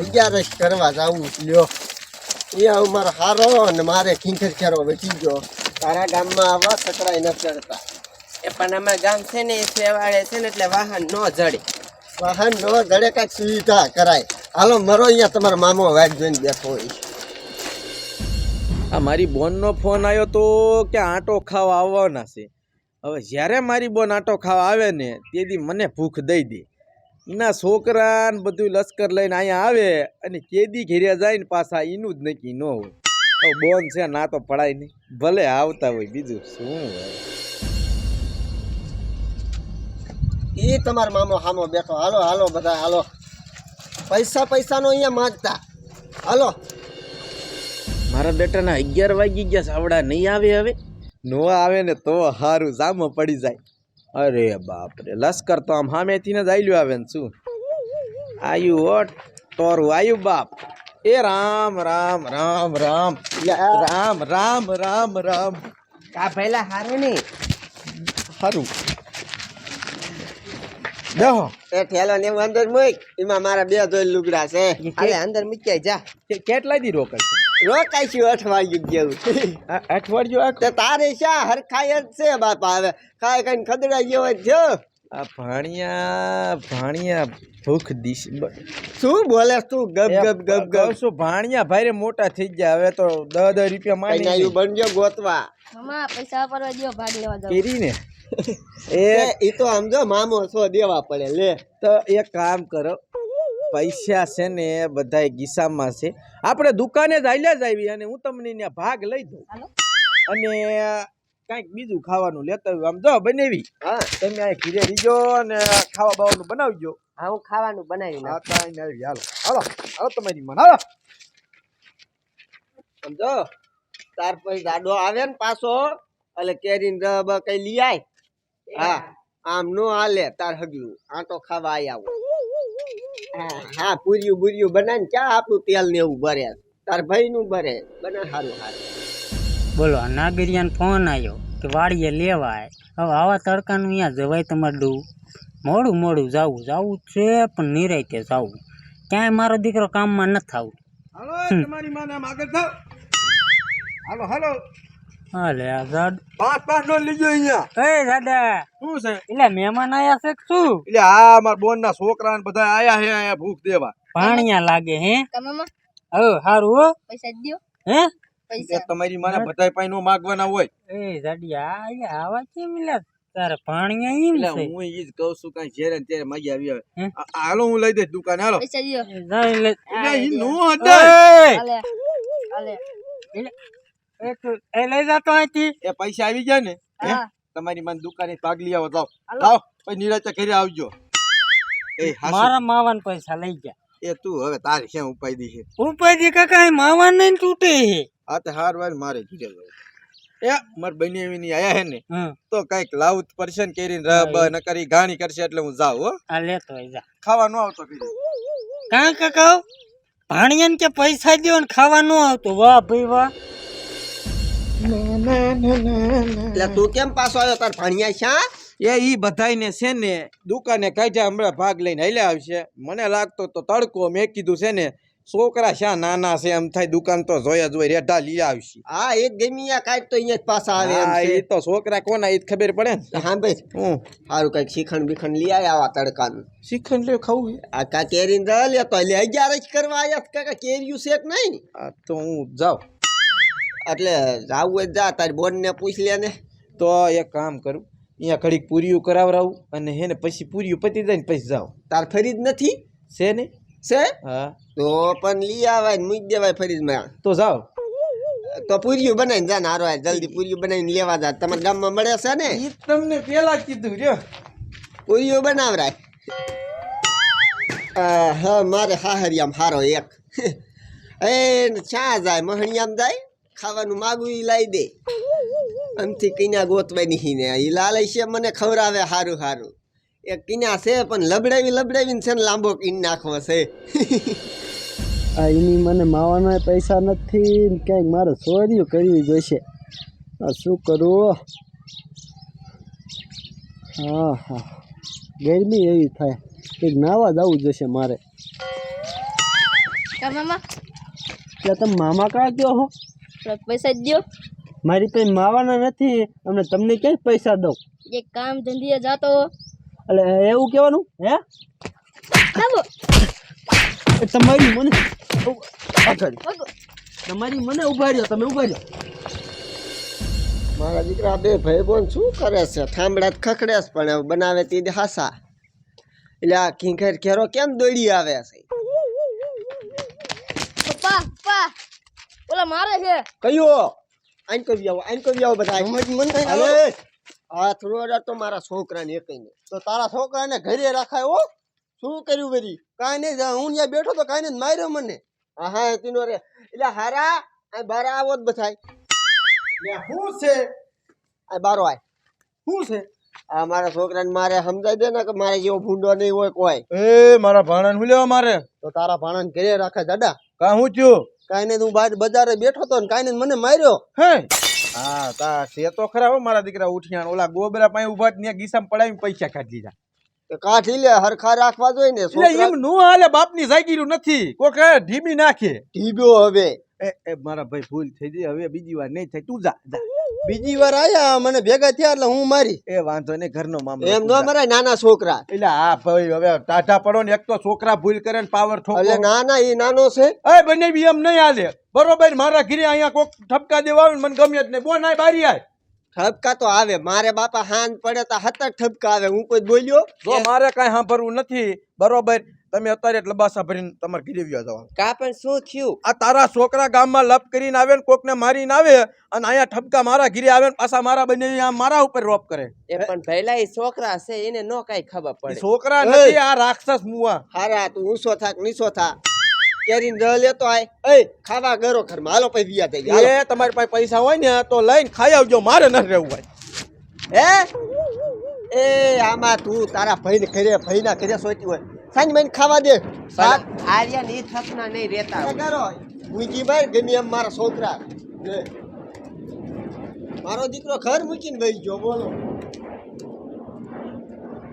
અગિયારસ કરવા જાવું લ્યો. એ અમારો હારો અને મારે ખીંખર ખેરો વધી ગયો. તારા ગામમાં આવા સકડાઈ ન ચડતા. એ પણ અમે ગામ છે ને એ સેવાળે છે ને એટલે વાહન ન જડે. વાહન ન જડે કાંઈક સુવિધા કરાય. હાલો મરો અહીંયા તમારો મામો વાટ જોઈને બેઠો હોય. આ મારી બોનનો ફોન આવ્યો તો કે આંટો ખાવા આવવાના છે. હવે જ્યારે મારી બોન આંટો ખાવા આવે ને તેથી મને ભૂખ દઈ દે. એના છોકરા ને બધું લશ્કર લઈને અહીંયા આવે અને કેદી ઘેર્યા જાય ને પાછા એનું જ નક્કી ન હોય. તો બોન છે ના તો પડાય નહીં. ભલે આવતા હોય બીજું શું હોય? એ તમારો મામો હામો બેઠો. હાલો હાલો બધા હાલો. પૈસા પૈસાનો અહીંયા માંગતા. હાલો. મારા બેટાના અગિયાર વાગી ગયા સાવડા નહીં આવે હવે? નો આવે ને તો સારું જામો પડી જાય. અરે બાપ રે લશ્કર તો આમ હામે ને જ આયલું આવે ને શું? આયુ ઓટ તોરું આયુ બાપ. એ રામ રામ રામ રામ. રામ રામ રામ રામ. કા પહેલા હારું નહીં હારું. દેહો એ ઠેલો ને અંદર મૂક. એમાં મારા બે ધોઈ લુગડા છે. અંદર મૂક્યા જા. કેટલા દી રોકાય રોકાઈશું અઠવાડિયું જેવું. અઠવાડિયું તો તારે શા હરખાય જ છે બાપા? હવે ખાય કઈ ખદડા જેવો જ. છો આ ભાણિયા ભાણિયા ભૂખ દિશ શું બોલે તું? ગબ ગબ ગબ ગબ શું ભાણિયા ભાઈ મોટા થઈ ગયા. હવે તો દસ દસ રૂપિયા માની આવ્યું બનજો ગોતવા. મામા પૈસા પરવા દો ભાગ લેવા જાવ કરીને એ એ ઈ તો આમ જો મામો છો દેવા પડે લે. તો એક કામ કરો પૈસા છે ને બધા ગીસામાં છે. આપણે દુકાને જ આલ્યા જ આવી અને હું તમને ત્યાં ભાગ લઈ દઉં. અને કાંઈક બીજું ખાવાનું લેતા આવ્યું આમ જો બનાવી. હા. તમે આ ઘીરે રીજો અને ખાવા બાવાનું બનાવજો. હા હું ખાવાનું બનાવી હા તો આઈને આવી. હાલો. હાલો. હાલો તમારી મન. હાલો. સમજો તાર પછી જાડો આવે ને પાછો એટલે કેરી રબ કઈ લઈ આય. હા. આમ નો હાલે તાર હગલું. આટો ખાવા આય આવો હા, હા પૂર્યું બુર્યું બનાવીને ક્યાં આપણું તેલ ને એવું ભરે? તાર ભાઈ નું ભરે. બને સારું સારું બોલો નાગરિયાને ફોન આવ્યો કે વાડીએ લેવાય. હવે આવા તડકાનું અહીંયા જવાય તમારે ડૂ. મોડું મોડું જાવું. જાવું છે પણ નિરાયતે જાવું. ક્યાંય મારો દીકરો કામમાં નથી આવું હાલો તમારી માને આગળ થાવ. હાલો હાલો. હાલે આ દાદ પાંચ પાંચ નો લીજો અહીંયા. એ દાદા શું છે? એટલે મહેમાન આયા છે શું? એટલે આ મારા બોન ના છોકરા ને બધા આયા હે આયા ભૂખ દેવા. પાણીયા લાગે હે. સારું હો. પૈસા દ્યો હે? પૈસા. તમારી માને બધા પાસે નો માગવાના હોય. એ દાડિયા આવા કેમ તારે પાણીયા હું ઈ જ કહું છું કાંઈ જ્યારે ને ત્યારે માગી આવી હે? હાલો હું લઈ દઈશ દુકાને. હાલો. પૈસા દ્યો ઈ નો હતા એ લઈ જતો અહીંથી. એ પૈસા આવી ગયા ને તમારી મને દુકાને ભાગ લઈ આવો હાલો. જાઓ પછી નિરાતે ઘરે આવજો. એ મારા માવાન પૈસા લઈ ગયા. એ તું હવે તારે ક્યાં ઉપાય દી છે? ઉપાધિ કાકા એ માવાન નહીં તૂટે હે. આ તો હાર વાર મારે ઘીરે એ માર બની એવી આયા હે ને તો કંઈક લાવું પરસન કરીને રબ ન કરી ગાણી કરશે એટલે હું જાઉં હો. આ લેતો જા. ખાવા ન આવતો કીધું કાં કાકા ભાણિયાને કે પૈસા દ્યો ને ખાવા ન આવતો? વાહ ભાઈ વાહ. એટલે તું કેમ પાછો આવ્યો? તાર ભાણિયા શા એ ઈ બધાયને છે ને દુકાને કાઢ્યા હમણાં ભાગ લઈને હલ્યા આવશે. મને લાગતો તો તડકો મેં કીધું છે ને છોકરા શા નાના છે એમ થાય દુકાન તો જોયા જોઈ રેઢા લઈ આવશે. હા એક ગમીયા કાઢ તો અહીંયા જ પાછા આવે ઈ તો છોકરા કોના એ જ ખબર પડે ને. હા ભાઈ. હું? સારું કંઈક શીખણ બીખંડ લઈ આવ્યા આવા તડકાનું. શીખણ લે ખાવું? આ કા કેરીન લે તો લે અગિયાર જ કરવા આયા છે કાકા કેરીયું છે કે નહીં તો હું જાઉં. એટલે આવું હોય તો જા તારી બોનને પૂછી લે ને. તો એક કામ કરું અહીંયા ઘડીક પૂરીયું કરાવરાવું અને હે ને પછી પૂરીયું પતી જાય ને પછી જાઉં. તાર ફરી જ નથી? છે ને? છે? હા. તો પણ લઈ આવાય ને મૂકી દેવાય ફરીજમાં. તો જાઓ. તો પૂરીયું બનાવીને જા હારો હાર જલ્દી પૂરીયું બનાવીને લેવા જા. તમારા ગામમાં મળે છે ને? ઈ તમને પેલા કીધું રહ્યો. પૂરીયું બનાવરાય. આ, હા મારે હાહરિયામ હારો એક. એ ચા જાય મહણિયામ જાય? ખાવાનું માગું એ લાવી દે. આમથી કિન્યા ગોતવાની હિને એ લાલે છે મને ખવડાવે હારું હારું. એ કિન્યા છે પણ લબડાવી લબડાવીને છે ને લાંબો કિન નાખવો છે. આ એની મને માવાના પૈસા નથી ક્યાંક મારે ચોરીઓ કરવી જોઈશે. આ શું કરું? હા હા. ગરમી એવી થાય. કંઈક નાવા જવું જોઈશે મારે. કા મામા? એટલે તમે મામા કાં કયો હો? પૈસા જ દ્યો. મારી પાસે માવાના નથી અને તમને ક્યાંય પૈસા દઉં? એક કામ ધંધીએ જાતો એટલે એવું કહેવાનું હે? આવો તમારી મને તમારી મને ઊભા રહ્યો તમે ઊભા રહ્યો. મારા દીકરા બે ભાઈ બોન શું કરે છે? થાંભળા જ ખખડે પણ બનાવે તે હાસા. એટલે આ ખીંખેર ખેરો કેમ દોડી આવે છે? ઓલા મારે છે. કયો? આઈન કોઈ આવો આઈન કોઈ આવો બધા અરે આ રોડા તો મારા છોકરાને એકઈને તો તારા છોકરાને ઘરે રાખાય હો. શું કર્યું બધી કાંઈ નહીં હું ત્યાં બેઠો તો કાંઈ નહીં માર્યો મને. હા હા તીનો રે. એટલે હારા આ બારા આવો જ બધાય. શું છે? આ બારો આય. શું છે? આ મારા છોકરાને મારે સમજાઈ દે ને કે મારે જેવો ભૂંડો નહીં હોય કોઈ. એ મારા ભાણાને હું લેવા મારે? તો તારા ભાણાને ઘરે રાખે દાદા. કાં હું થયું? કાંઈ નહીં હું બહાર બજારે બેઠો તો ને કાંઈ નહીં મને માર્યો. હે? હા તા છે તો ખરા હો મારા દીકરા ઉઠિયાણ ઓલા ગોબરા પાસે ઊભા ત્યાં ગીસામાં પડાવીને પૈસા કાઢી લીધા તો કાઠી લે હરખા રાખવા જોઈએ ને એટલે એમ નો હાલે બાપની જાગીરું નથી. કોક ઢીમી નાખે. ઢીબ્યો હવે. એ એ મારા ભાઈ ભૂલ થઈ ગઈ હવે બીજી વાર નહીં થાય. તું જા જા. બીજી વાર આયા મને ભેગા થયા એટલે હું મારી. એ વાંધો નહીં ઘરનો મામલો એમ ન મરાય નાના છોકરા. એટલે હા ભાઈ હવે ટાઢા પડો ને એક તો છોકરા ભૂલ કરે ને પાવર ઠોકો. એટલે ના ના એ નાનો છે? એ બને બી એમ નહીં હાલે. બરોબર મારા ઘરે અહીંયા કોક ઠપકા દેવા આવે મને ગમે જ નહીં. બોન આય બારી આય. ઠપકા તો આવે મારે બાપા હાન પડે તો હતર ઠપકા આવે હું કોઈ બોલ્યો? જો મારે કાંઈ સાંભળવું નથી બરોબર. તમે અત્યારે લબાસા ભરીને તમારે ઘરે વ્યા જવા કા પણ શું થયું? આ તારા છોકરા ગામમાં લપ કરીને આવે ને કોકને મારીને આવે અને અહીંયા ઠપકા મારા ઘરે આવે ને પાછા મારા બંને આમ મારા ઉપર રોપ કરે. એ પણ પહેલા એ છોકરા છે એને નો કઈ ખબર પડે. છોકરા નથી આ રાક્ષસ મુવા. હારા તું ઊંચો થાક નીચો થા કેરીને ન લેતો આય. એ ખાવા ગરો ઘરમાં. હાલો પછી વિયા થઈ ગયા એ તમારી પાસે પૈસા હોય ને તો લઈને ખાઈ આવજો મારે ન રહેવું હોય. હે? એ આમાં તું તારા ભાઈને ઘરે ભાઈના ઘરે સોચી હોય. સાંજ મને ખાવા દે. આર્યા ની થસના નહીં રહેતા. કરો. મૂકી ભાઈ ગમે એમ મારા છોકરા. મારો દીકરો ઘર મૂકીને ભાઈ ગયો બોલો.